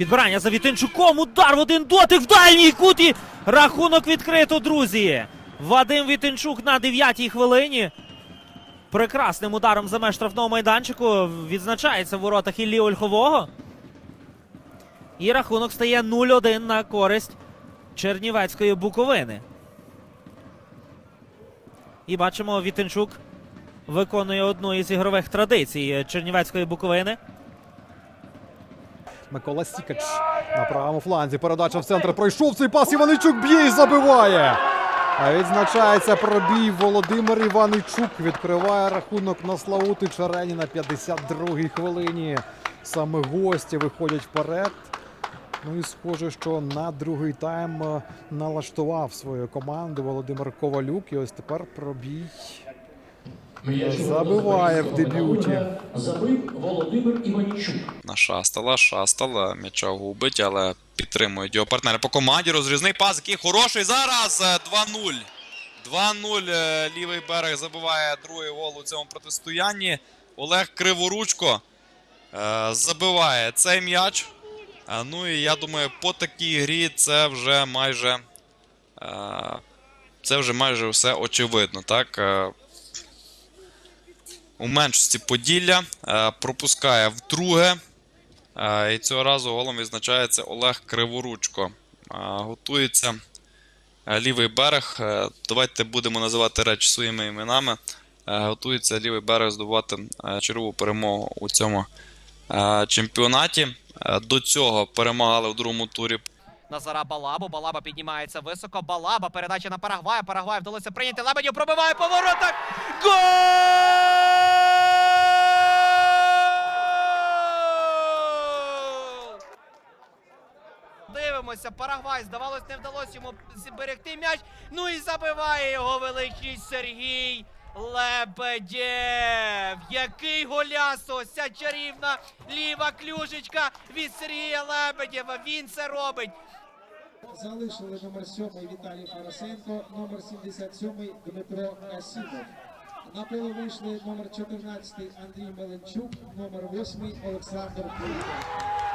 Підбирання за Вітинчуком. Удар в один дотик в дальній куті. Рахунок відкрито, друзі. Вадим Вітинчук на 9-й хвилині. Прекрасним ударом за меж штрафного майданчику відзначається в воротах Іллі Ольхового. І рахунок стає 0-1 на користь Чернівецької Буковини. І бачимо, Вітинчук виконує одну із ігрових традицій Чернівецької Буковини. Микола Сікач на правому фланзі. Передача в центр. Пройшов цей пас. Іваничук б'є і забиває. А відзначається пробій Володимир Іваничук. Відкриває рахунок на Славути Арені на 52-й хвилині. Саме гості виходять вперед. Ну і схоже, що на другий тайм налаштував свою команду Володимир Ковалюк. І ось тепер пробій забиває в дебюті. Забив Володимир Іванічук. на Шастала. Шастал м'яча губить, але підтримують його партнери по команді. Розрізний пас, який хороший. Зараз е, 2-0. 2-0. е, Лівий берег забиває другий гол у цьому протистоянні. Олег Криворучко е, забиває цей м'яч. Ну і я думаю, по такій грі це вже майже. Це вже майже все очевидно. Так? У меншості Поділля е, пропускає вдруге. Е, І цього разу голом відзначається Олег Криворучко. Е, Готується лівий берег. Давайте будемо називати речі своїми іменами. Готується лівий берег здобувати чергову перемогу у цьому чемпіонаті. До цього перемагали у другому турі Назара Балабу. Балаба піднімається високо. Балаба. Передача на Парагвая. Парагвай вдалося прийняти. Лебедів пробиває по воротах. Гол! Дивимося, Парагвай, здавалось, не вдалося йому зберегти м'яч. Ну і забиває його величність Сергій Лебедєв. Який голясо! Ця чарівна ліва клюшечка від Сергія Лебедєва. Він це робить. Залишили номер 7 Віталій Фарасенко, номер 77 Дмитро Касімов. На поле вийшли номер 14 Андрій Меленчук, номер 8 Олександр Куликов.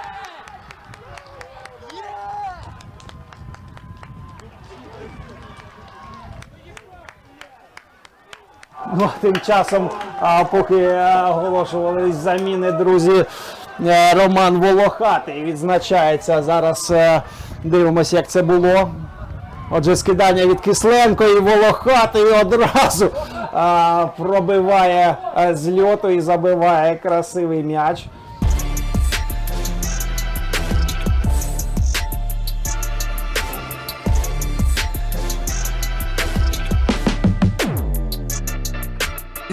Ну, тим часом, а, поки е, оголошувались заміни, друзі, е, Роман Волохатий відзначається. Зараз е, дивимося, як це було. Отже, скидання від Кисленко і Волохатий одразу а, пробиває з льоту і забиває красивий м'яч.